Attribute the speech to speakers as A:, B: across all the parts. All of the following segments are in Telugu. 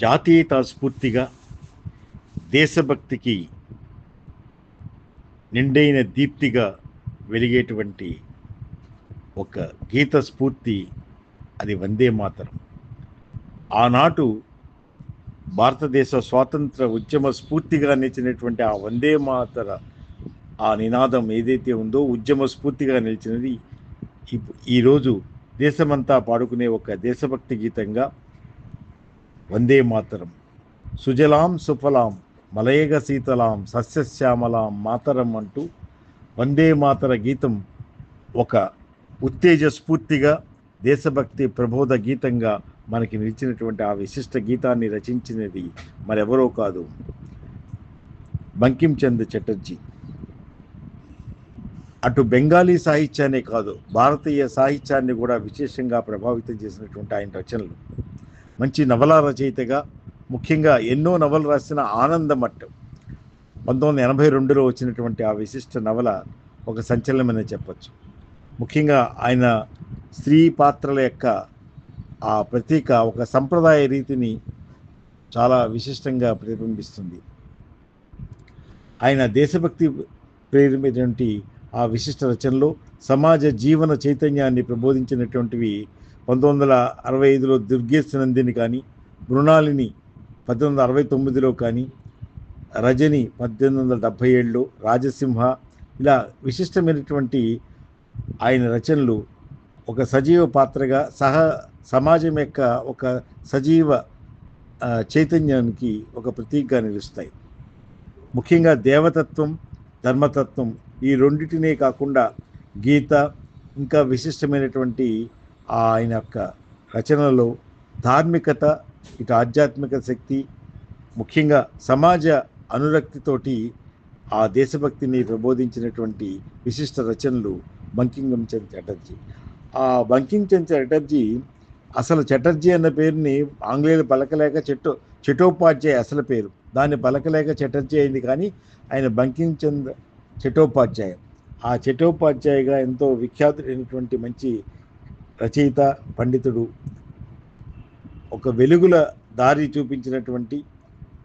A: జాతీయత స్ఫూర్తిగా దేశభక్తికి నిండైన దీప్తిగా వెలిగేటువంటి ఒక గీత స్ఫూర్తి అది వందే మాతరం. ఆనాటు భారతదేశ స్వాతంత్ర ఉద్యమ స్ఫూర్తిగా నిలిచినటువంటి ఆ వందే మాతర ఆ నినాదం ఏదైతే ఉందో ఉద్యమ స్ఫూర్తిగా నిలిచినది ఇప్- ఈరోజు దేశమంతా పాడుకునే ఒక దేశభక్తి గీతంగా వందే మాతరం. సుజలాం సుఫలాం మలయగ శీతలాం సస్యశ్యామలాం మాతరం అంటూ వందే మాతర గీతం ఒక ఉత్తేజ స్ఫూర్తిగా దేశభక్తి ప్రబోధ గీతంగా మనకి నిలిచినటువంటి ఆ విశిష్ట గీతాన్ని రచించినది మరెవరో కాదు బంకించంద్ చటర్జీ. అటు బెంగాలీ సాహిత్యాన్ని కాదు భారతీయ సాహిత్యాన్ని కూడా విశేషంగా ప్రభావితం చేసినటువంటి ఆయన రచనలు. మంచి నవల రచయితగా ముఖ్యంగా ఎన్నో నవలు రాసిన ఆనందమట్టం పంతొమ్మిది వందల ఎనభై రెండులో వచ్చినటువంటి ఆ విశిష్ట నవల ఒక సంచలనమని చెప్పచ్చు. ముఖ్యంగా ఆయన స్త్రీ పాత్రల యొక్క ఆ ప్రతీక ఒక సంప్రదాయ రీతిని చాలా విశిష్టంగా ప్రతిబింబిస్తుంది. ఆయన దేశభక్తి ప్రేరితమైనటువంటి ఆ విశిష్ట రచనలో సమాజ జీవన చైతన్యాన్ని ప్రబోధించినటువంటివి పంతొమ్మిది వందల అరవై ఐదులో దుర్గేశనందిని కానీ మృణాలిని పద్దెనిమిది వందల అరవై తొమ్మిదిలో కానీ రజని పద్దెనిమిది వందల డెబ్భై ఏడులో రాజసింహ ఇలా విశిష్టమైనటువంటి ఆయన రచనలు ఒక సజీవ పాత్రగా సహ సమాజం యొక్క ఒక సజీవ చైతన్యానికి ఒక ప్రతీకగా నిలుస్తాయి. ముఖ్యంగా దేవతత్వం ధర్మతత్వం ఈ రెండింటినే కాకుండా గీత ఇంకా విశిష్టమైనటువంటి ఆయన యొక్క రచనలో ధార్మికత ఇటు ఆధ్యాత్మిక శక్తి ముఖ్యంగా సమాజ అనురక్తితోటి ఆ దేశభక్తిని ప్రబోధించినటువంటి విశిష్ట రచనలు బంకింగం చంద్ చటర్జీ. ఆ బంకింగ్ చంద్ చటర్జీ అసలు చటర్జీ అన్న పేరుని ఆంగ్లేయులు పలకలేక చెట్టో చటోపాధ్యాయ అసలు పేరు. దాన్ని పలకలేక చటర్జీ అయింది కానీ ఆయన బంకింగ్ చంద్ చటోపాధ్యాయ. ఆ చటోపాధ్యాయగా ఎంతో విఖ్యాతుడైనటువంటి మంచి రచయిత పండితుడు ఒక వెలుగుల దారి చూపించినటువంటి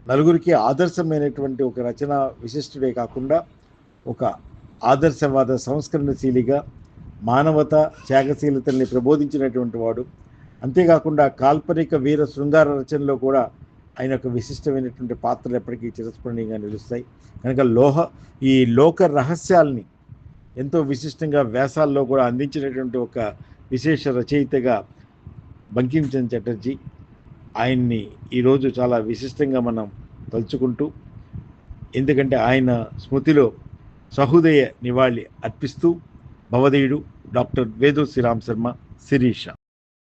A: నలుగురికి ఆదర్శమైనటువంటి ఒక రచన విశిష్టుడే కాకుండా ఒక ఆదర్శవాద సంస్కరణశీలిగా మానవత త్యాగశీలతల్ని ప్రబోధించినటువంటి వాడు. అంతేకాకుండా కాల్పనిక వీర శృంగార రచనలో కూడా ఆయన యొక్క విశిష్టమైనటువంటి పాత్రలు ఎప్పటికీ చిరస్మరణీయంగా నిలుస్తాయి. కనుక లోహ ఈ లోక రహస్యాల్ని ఎంతో విశిష్టంగా వ్యాసాల్లో కూడా అందించినటువంటి ఒక విశేష రచయితగా బంకించంద్ చటర్జీ ఆయన్ని ఈరోజు చాలా విశిష్టంగా మనం తలుచుకుంటూ ఎందుకంటే ఆయన స్మృతిలో సహృదయ నివాళి అర్పిస్తూ భవదేయుడు డాక్టర్ వేదు శ్రీరామ్ శర్మ శిరీష.